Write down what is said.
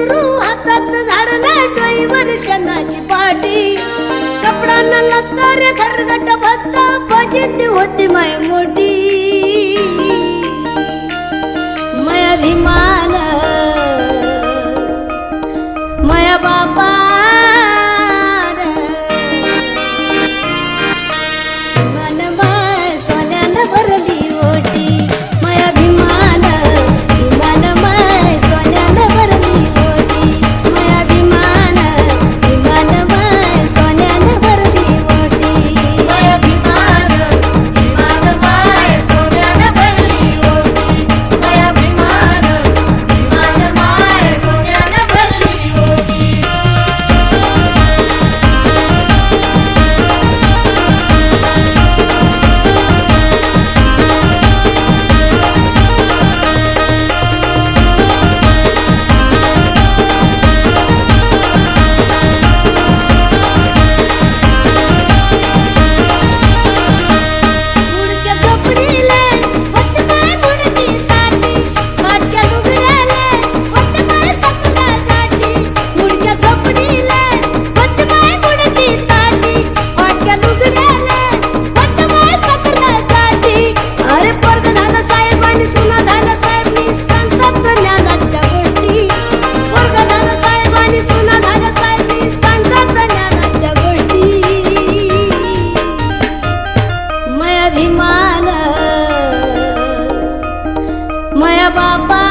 लेकरू हातात झाड लाटोई पाठी लागता रे खरगट भत्ता होती माय मोठी. माया भीमान माया बापा मान मया बापा